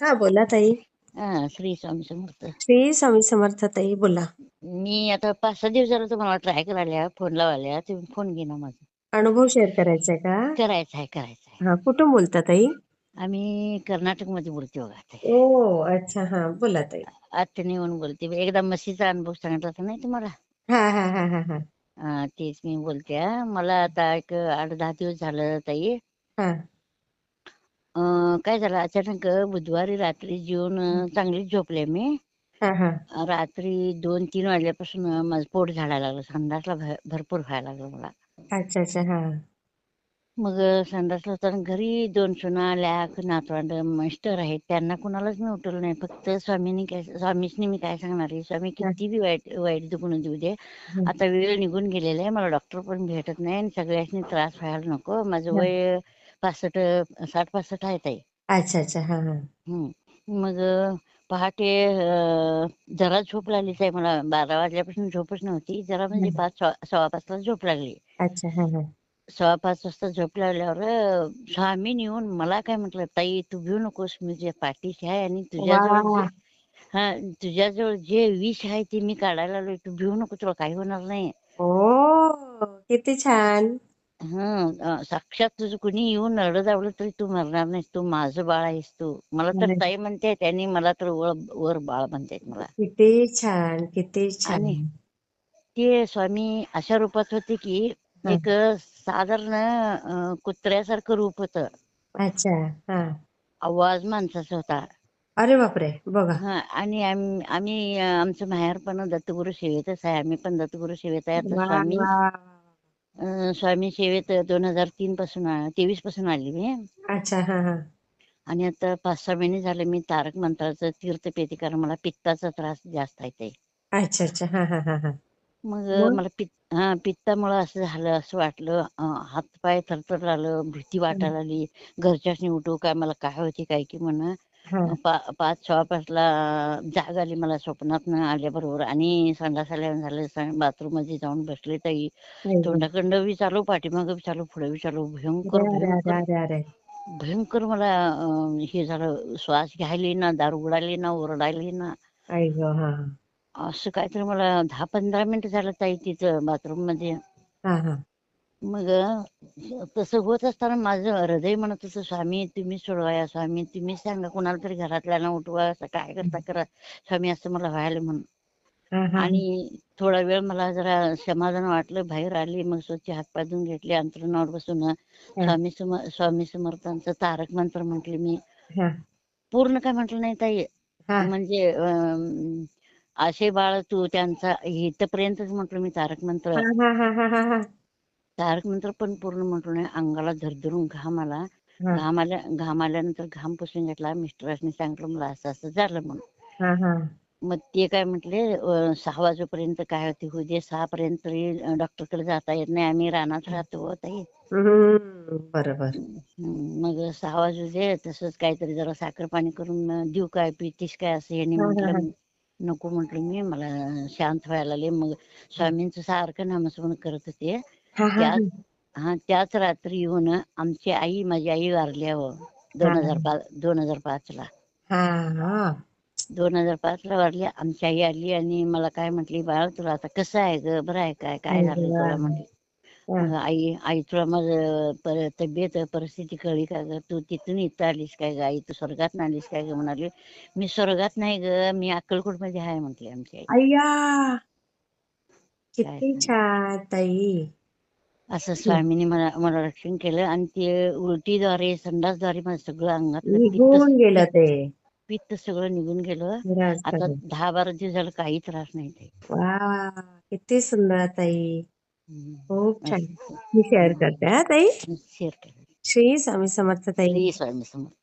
हा बोला ताई. हा श्री स्वामी समर्थ. श्री स्वामी समर्थ ताई बोला. मी आता पाच सहा दिवस झालं तुम्हाला ट्राय करायला फोन लावायला तुम्ही फोन घेणार माझा. अनुभव शेअर करायचा आहे का? करायचं आहे करायचं आहे. हा कुठून बोलता ताई? आम्ही कर्नाटकमध्ये बोलते बघा ओ अच्छा हा बोला ताई. आत्याने येऊन बोलते. एकदा म्हशीचा अनुभव सांगितला होता नाही तुम्हाला? हा हा हा हा हा. हा, तेच मी बोलते हा. मला आता एक आठ दहा दिवस झालं ताई. हा. अं, काय झालं अचानक बुधवारी रात्री जेवून अं, चांगलीच झोपले मी. हा हा. रात्री दोन तीन वाजल्यापासून माझं पोट झाडायला लागलं संडासला भ- भरपूर व्हायला लागलं मला. अच्छा अच्छा हा. मग संडासला होताना घरी दोन सुना लॅक नातवंड मिस्टर आहेत त्यांना कुणालाच मी उठवलं नाही. फक्त स्वामींनी काय स्वामीसनी मी काय सांगणार आहे स्वामी किती बी वाईट वाईट दुखून देऊ दे. आता वेळ निघून गेलेला आहे मला डॉक्टर पण भेटत नाही आणि सगळ्यांनी त्रास व्हायला नको. माझं वय पासष्ट साठ पासष्ट आहे ताई. अच्छा अच्छा. हा हा. हम्म. मग पहाटे अं, जरा झोप लागलीच आहे मला बारा वाजल्यापासून झोपच नव्हती. जरा म्हणजे पाच सव्वा सव्वा पाचला झोप लागली. अच्छा हा हा. सव्वा पाच वाजता झोप लागल्यावर अं, स्वामी येऊन मला काय म्हटलं ताई तू घेऊ नकोस. मी तुझ्या पाठीशी आहे आणि तुझ्याजवळ वा. हा तुझ्याजवळ जे विष आहे ते मी काढायला आलोय. तू घेऊ नको तुला काही होणार नाही ओ किती छान. हं अं, साक्षात तुझं कुणी येऊन रडत तरी तू मरणार नाहीस. तू माझं बाळ आहेस तू. मला तर. ताई म्हणते त्यांनी मला तर वर बाळ म्हणतात मला. किती छान किती छान. ते स्वामी अशा रूपात होते की. एक साधारण कुत्र्यासारखं रूप होतं. अच्छा हा. आवाज माणसाचा होता. अरे बापरे बघा. हा आणि आम- आम्ही आमचं माहेर पण दत्तगुरु सेवेतच आहे. आम्ही पण दत्तगुरु सेवेत आहे. स्वामी स्वामी सेवेत दोन हजार तीन पासून तेवीसपासून आली मी. अच्छा हा हा. आणि आता पाच सहा महिने झाले मी तारक मंत्राचं तीर्थ पेते कारण मला पित्ताचा त्रास जास्त आहे ते अच्छा अच्छा. हा हा हा हा. मग? मला पित्त हा पित्तामुळे असं झालं असं वाटलं अं, हातपाय थरथर लागलं भीती वाटायला लागली. घरच्यासनी उठू काय मला काय होती काय की म्हणा. पाच सहा पाचला जाग आली मला स्वप्नात आल्याबरोबर आणि संडास आल्यावर झालं बाथरूममध्ये जाऊन बसले ताई. अरे तोंडाकडं बी चालू पाठीमागं बी चालू पुढे बी चालू भयंकर भयंकर मला हे झालं. श्वास घ्यायला ना दार उघडायला ना ओरडायला ना. असं काहीतरी मला दहा पंधरा मिनिटं झालं ताई तिथं बाथरूममध्ये मग तसं होत असताना माझं हृदय म्हणत होतं स्वामी तुम्ही सोडवाया स्वामी तुम्ही सांगा कोणाला तरी घरातल्याला उठवा असं काय करता करा स्वामी असं मला व्हायला म्हणून. आणि थोडा वेळ मला जरा समाधान वाटलं बाहेर आली मग स्वच्छ हातपाय धुवून घेतले अंतरुणावर बसून. स्वामी सम स्वामी समर्थांचं तारक मंत्र म्हटले मी. पूर्ण काय म्हटलं नाही ताई. म्हणजे आशे बाळ तू त्यांचा इथपर्यंतच म्हटलं मी तारक मंत्र. तारक मंत्र पण पूर्ण म्हटलं नाही अंगाला धरधरून घाम आला. घाम आल्या घाम आल्यानंतर घाम पुसून घेतला मिस्टरांनी सांगितलं मला असं असं झालं म्हणून. मग ते काय म्हटले सहा वाजेपर्यंत काय होते होऊ दे सहा पर्यंत तरी डॉक्टरकडे जाता येत नाही आम्ही रानात राहतो हो ताई. बरोबर. मग सहा वाजू दे तसंच काहीतरी जरा साखर पाणी करून देऊ काय पितीस काय असं यांनी म्हटलं नको म्हटलं मी मला शांत व्हायला लागले. मग स्वामींचं सारखं नामस्मरण करत होते. हा हा त्याच हा. त्याच रात्री येऊन आमची आई माझी आई वारली हो दोन हजार पाच दोन हजार पाच ला हा हा. दोन हजार पाच ला वारली आमची आई आली आणि मला काय म्हटली बाळ तुला आता कसं आहे ग? बरं आहे काय? काय झालं? तुला म्हटली. मग आई आई तुला माझं पर- तब्येत परिस्थिती कळली का ग? तू तिथून इथं आलीस काय ग? आई तू स्वर्गात आलीस काय ग? म्हणाली मी स्वर्गात नाही ग मी अक्कलकोटमध्ये आहे म्हटली आमची आई. अय्या! किती काय छान ताई. असं स्वामीने मला मला रक्षण केलं आणि ते उलटीद्वारे संडासद्वारे माझं सगळं अंगातलं निघून गेलं ते. पित्त सगळं निघून गेलं. आता. दहा बारा दिवस झालं काही त्रास नाही ते. वा किती सुंदर ताई. हम्म. खूप छान. मी शेअर करते हा ताई. शेअर केलं श्री स्वामी समर्थ ताई. श्री स्वामी समर्थ.